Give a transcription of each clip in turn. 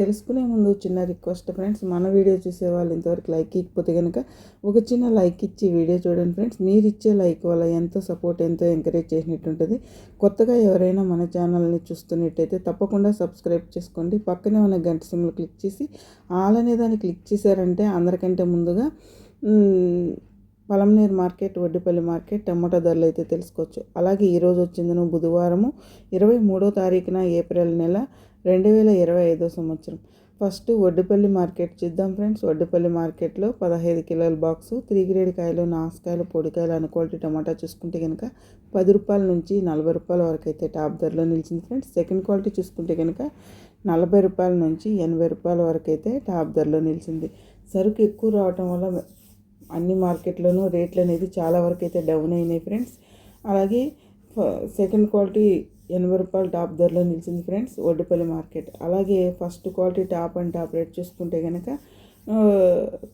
తెలుసుకునే ముందు చిన్న రిక్వెస్ట్ ఫ్రెండ్స్ మన వీడియో చూసే వాళ్ళు ఇంతవరకు లైక్ ఇకపోతే కనుక ఒక చిన్న లైక్ ఇచ్చి వీడియో చూడండి ఫ్రెండ్స్. మీరు ఇచ్చే లైక్ వల్ల ఎంతో సపోర్ట్ ఎంతో ఎంకరేజ్ చేసినట్టు ఉంటుంది. కొత్తగా ఎవరైనా మన ఛానల్ని చూస్తున్నట్టయితే తప్పకుండా సబ్స్క్రైబ్ చేసుకోండి. పక్కనే ఉన్న గంట సిమ్లు క్లిక్ చేసి ఆల్ అనే దాన్ని క్లిక్ చేశారంటే అందరికంటే ముందుగా పలంనీర్ మార్కెట్ వడ్డిపల్లి మార్కెట్ టమాటా ధరలు అయితే తెలుసుకోవచ్చు. అలాగే ఈరోజు వచ్చిందను బుధవారము ఇరవై మూడో తారీఖున ఏప్రిల్ నెల రెండు వేల ఇరవై ఐదో సంవత్సరం. ఫస్ట్ వడ్డిపల్లి మార్కెట్ చూద్దాం ఫ్రెండ్స్. వడ్డిపల్లి మార్కెట్లో పదహైదు కిలోల బాక్సు త్రీ గ్రేడ్ కాయలు నాసుకాయలు పొడికాయలు అను క్వాలిటీ టమాటా చూసుకుంటే కనుక పది రూపాయల నుంచి నలభై రూపాయల వరకు అయితే టాప్ ధరలో నిలిచింది ఫ్రెండ్స్. సెకండ్ క్వాలిటీ చూసుకుంటే కనుక నలభై రూపాయల నుంచి ఎనభై రూపాయల వరకు అయితే టాప్ ధరలో నిలిచింది. సరుకు ఎక్కువ రావటం వల్ల అన్ని మార్కెట్లోనూ రేట్లు అనేది చాలా వరకు అయితే డౌన్ అయినాయి ఫ్రెండ్స్. అలాగే సెకండ్ క్వాలిటీ ఎనభై రూపాయలు టాప్ ధరలో నిలిచింది ఫ్రెండ్స్ ఒడ్డుపల్లి మార్కెట్. అలాగే first quality top and top rate చూసుకుంటే కనుక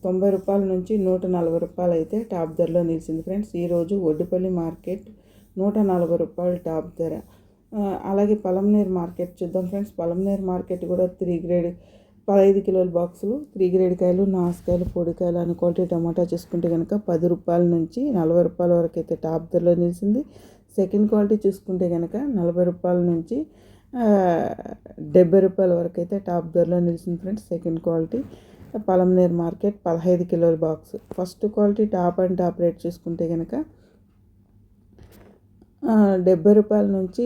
తొంభై రూపాయల నుంచి నూట నలభై రూపాయలు అయితే టాప్ ధరలో నిలిచింది ఫ్రెండ్స్. ఈరోజు ఒడ్డుపల్లి మార్కెట్ నూట నలభై రూపాయలు టాప్ ధర. అలాగే పలంనేర్ మార్కెట్ చూద్దాం ఫ్రెండ్స్. పలంనేర్ మార్కెట్ కూడా త్రీ గ్రేడ్ పదహైదు కిలోల బాక్సులు త్రీ గ్రేడ్ కాయలు నాసుకాయలు పొడికాయలు అని క్వాలిటీ టమాటా చూసుకుంటే కనుక పది రూపాయల నుంచి నలభై రూపాయల వరకు అయితే టాప్ ధరలో నిలిచింది. సెకండ్ క్వాలిటీ చూసుకుంటే కనుక నలభై రూపాయల నుంచి డెబ్బై రూపాయల వరకు అయితే టాప్ ధరలో నిలిచింది friends second quality. Palamaner market పదహైదు కిలోల box. First quality top and top rate చూసుకుంటే కనుక డెబ్బై రూపాయల నుంచి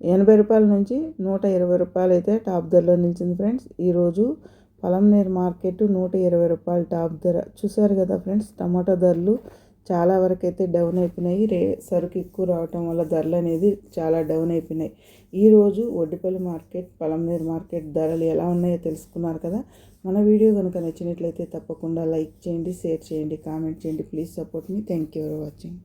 ఎనభై రూపాయల నుంచి నూట ఇరవై రూపాయలు అయితే టాప్ ధరలో నిలిచింది ఫ్రెండ్స్. ఈరోజు పలంనేర్ మార్కెట్ నూట ఇరవై రూపాయలు టాప్ ధర. చూసారు కదా ఫ్రెండ్స్ టమాటో ధరలు చాలా వరకు అయితే డౌన్ అయిపోయినాయి. రే సరుకు ఎక్కువ రావటం వల్ల ధరలు అనేది చాలా డౌన్ అయిపోయినాయి. ఈరోజు ఒడ్డిపల్లి మార్కెట్ పలంనేరు మార్కెట్ ధరలు ఎలా ఉన్నాయో తెలుసుకున్నారు కదా? మన వీడియో కనుక నచ్చినట్లయితే తప్పకుండా లైక్ చేయండి షేర్ చేయండి కామెంట్ చేయండి. Please support me. Thank you for watching.